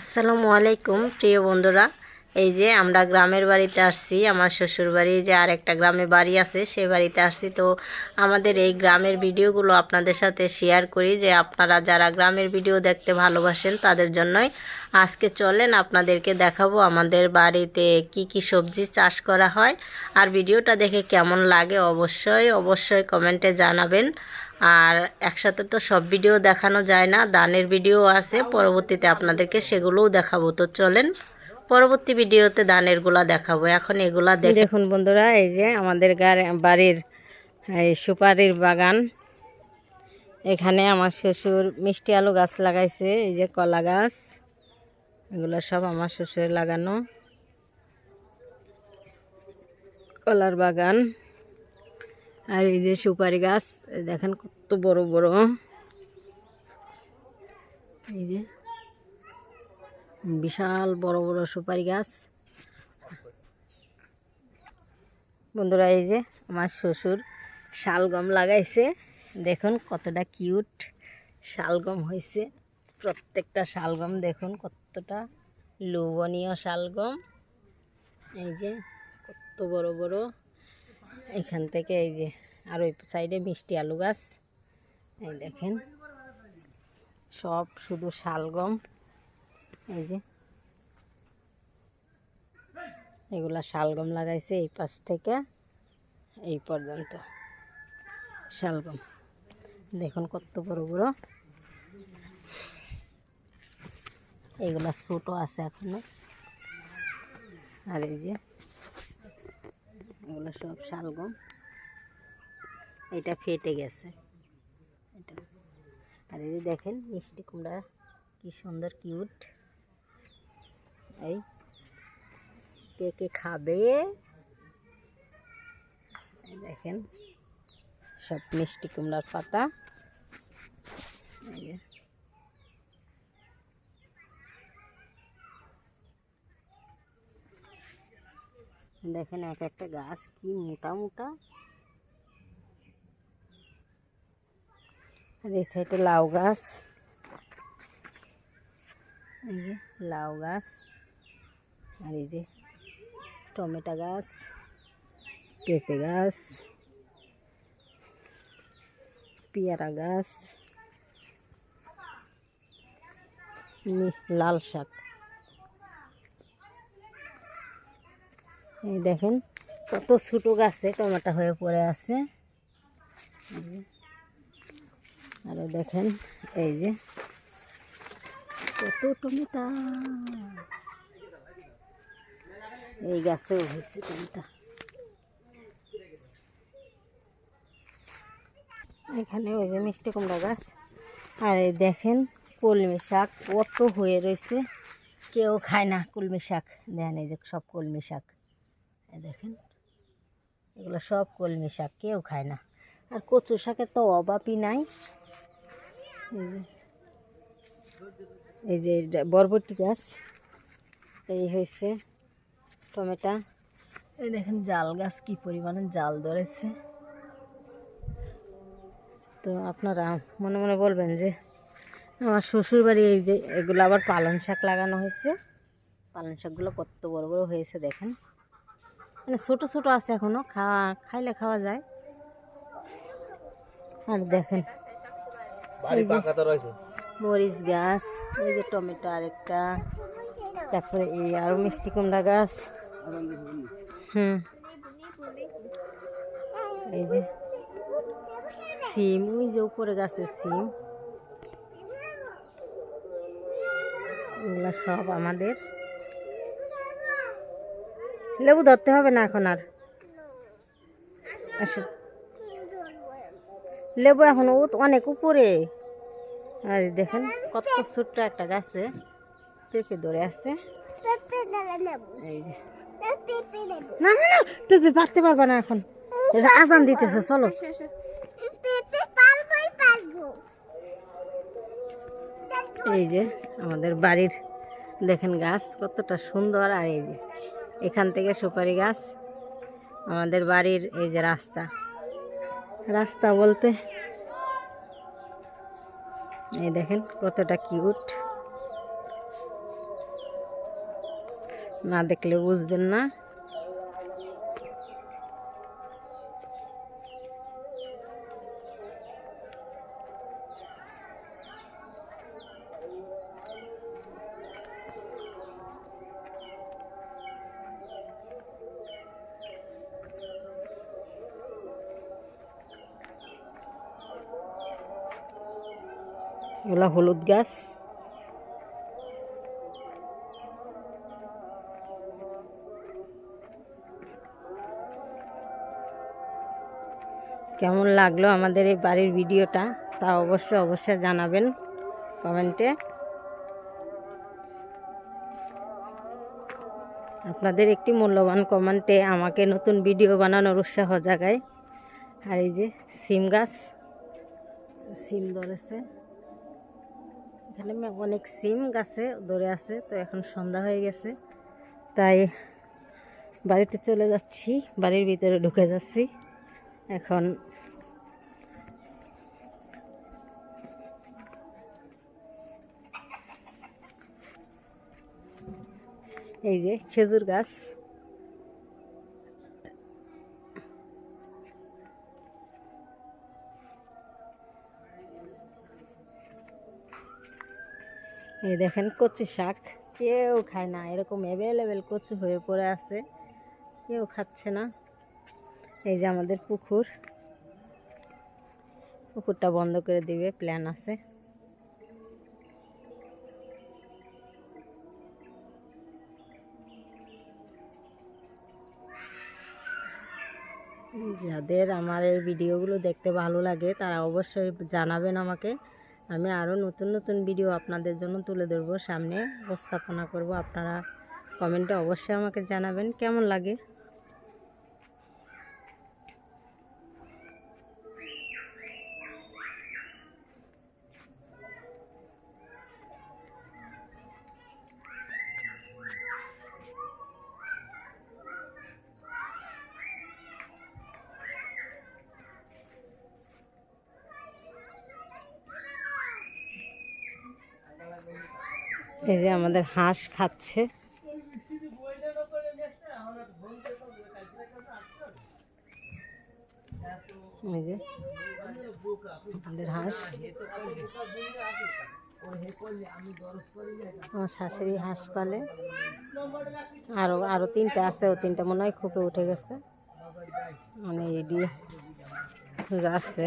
আসসালামু আলাইকুম, প্রিয় বন্ধুরা। এই যে আমরা গ্রামের বাড়িতে আসছি, আমার শ্বশুর বাড়ি যে আর একটা গ্রামে বাড়ি আছে, সে বাড়িতে আসছি। তো আমাদের এই গ্রামের ভিডিওগুলো আপনাদের সাথে শেয়ার করি যে আপনারা যারা গ্রামের ভিডিও দেখতে ভালোবাসেন, তাদের জন্যই আজকে চলেন আপনাদেরকে দেখাবো আমাদের বাড়িতে কি কি সবজি চাষ করা হয়। আর ভিডিওটা দেখে কেমন লাগে অবশ্যই অবশ্যই কমেন্টে জানাবেন। আর একসাথে তো সব ভিডিও দেখানো যায় না, দানের ভিডিও আছে, পরবর্তীতে আপনাদেরকে সেগুলোও দেখাবো। তো চলেন, পরবর্তী ভিডিওতে দানেরগুলা দেখাবো। এখন এগুলা দেখুন বন্ধুরা, এই যে আমাদের বাড়ির, এই সুপারির বাগান। এখানে আমার শ্বশুর মিষ্টি আলু গাছ লাগাইছে, এই যে কলা গাছ। এগুলো সব আমার শ্বশুরের লাগানো। কলার বাগান। আর এই যে সুপারি গাছ, দেখেন কত বড় বড়। এই যে বিশাল বড় বড় সুপারি গাছ। বন্ধুরা, এই যে আমার শ্বশুর শালগম লাগাইছে। দেখুন কতটা কিউট শালগম হয়েছে প্রত্যেকটা শালগম দেখুন কতটা লোভনীয় শালগম এই যে কত বড় বড় এখান থেকে এই যে আর ওই সাইডে মিষ্টি আলু গাছ। এই দেখেন, সব শুধু শালগম। এই যে এগুলা শালগম লাগাইছে এই পাশ থেকে, এই পর্যন্ত শালগম। দেখুন কত বড় বড়। এগুলা ছোটো আছে এখনও। আর এই যে এগুলো সব শালগম। এটা ফেটে গেছে। এটা। আর এই দেখেন, মিষ্টি কুমড়া, কি সুন্দর, কিউট। এই কে কে খাবে? দেখেন, সব মিষ্টি কুমড়ার পাতা। দেখেন এক একটা গাছ কি মোটা মোটা। আর এই সাইডে লাউ গাছ। এই যে লাউ গাছ। আর এই যে টমেটো গাছ, পেঁপে গাছ, পেয়ারা গাছ লাল শাক। এই দেখেন, কত ছোটো গাছে টমেটো হয়ে পড়ে আছে। আর দেখেন, এই যে, কত টমেটো। এই গাছেও হয়েছে টমেটো। এখানে ওই যে মিষ্টি কুমড়া গাছ। আর এই দেখেন, কলমি শাক কত হয়ে রয়েছে। কেউ খায় না কলমি শাক, দেন এই যে সব কলমি শাক। দেখেন, এগুলো সব কলমি শাক, কেউ খায় না। আর কচু শাকের তো অভাবই নাই। এই যে বরবটি গাছ, এই হয়েছে টমেটো। এই দেখেন, জাল গাছ কি পরিমাণে জাল ধরেছে। তো আপনারা মনে মনে বলবেন যে, আমার শ্বশুর বাড়ি এই যে, এগুলো আবার পালং শাক লাগানো হয়েছে। পালং শাকগুলো কত বড় বড় হয়েছে দেখেন। মানে ছোটো ছোটো আছে এখনও খাওয়া খাইলে খাওয়া যায়। আর দেখেন মরিচ গাছ এই যে টমেটো আরেকটা তারপরে এই আরও মিষ্টি কুমড়া গাছ। হুম। এই যে সিম ওই যে উপরে গাছের সিম। এগুলো সব আমাদের। লেবু ধরতে হবে না এখন আর। লেবু এখন অনেক উপরে। আর দেখেন কত ছোট্ট একটা গাছে পেঁপে ধরে আসছে না না না, পেঁপে পারতে পারবে না এখন। আজান দিতেছে, চলো। এই যে আমাদের বাড়ির দেখেন গাছ কতটা সুন্দর, আর এই যে এখান থেকে সুপারি গাছ, আমাদের বাড়ির এই যে রাস্তা। রাস্তা বলতে এই দেখেন কতটা কিউট। না দেখলে বুঝবেন না। এগুলো হলুদ গাছ। কেমন লাগল আমাদের এই বাড়ির ভিডিওটা তা অবশ্যই অবশ্যই জানাবেন কমেন্টে। আপনাদের একটি মূল্যবান কমেন্টে আমাকে নতুন ভিডিও বানানোর উৎসাহ জাগায়। আর এই যে সিম গাছ, সিম ধরেছে। এখানে অনেক সিম গাছে ধরে আছে, তো এখন সন্ধ্যা হয়ে গেছে। তাই বাড়িতে চলে যাচ্ছি, বাড়ির ভিতরে ঢুকে যাচ্ছি। এখন এই যে খেজুর গাছ। এই দেখেন কচু শাক। কেউ খায় না, এরকম অ্যাভেলেবেল কচু হয়ে পড়ে আছে। কেউ খাচ্ছে না। এই যে আমাদের পুকুর। পুকুরটা বন্ধ করে দিবে প্ল্যান আছে। যাদের আমার এই ভিডিওগুলো দেখতে ভালো লাগে, তারা অবশ্যই জানাবেন আমাকে। আমি আরও নতুন নতুন ভিডিও আপনাদের জন্য তুলে ধরবো। সামনে উপস্থাপনা করব। আপনারা কমেন্টে অবশ্যই আমাকে জানাবেন। কেমন লাগে? এই যে আমাদের হাঁস খাচ্ছে। এই যে আমাদের হাঁস। আমার শাশুড়ি হাঁস পালে। আরও আরও তিনটা আছে, ও তিনটা মনে হয় খুপে উঠে গেছে। মানে রেডি যাচ্ছে।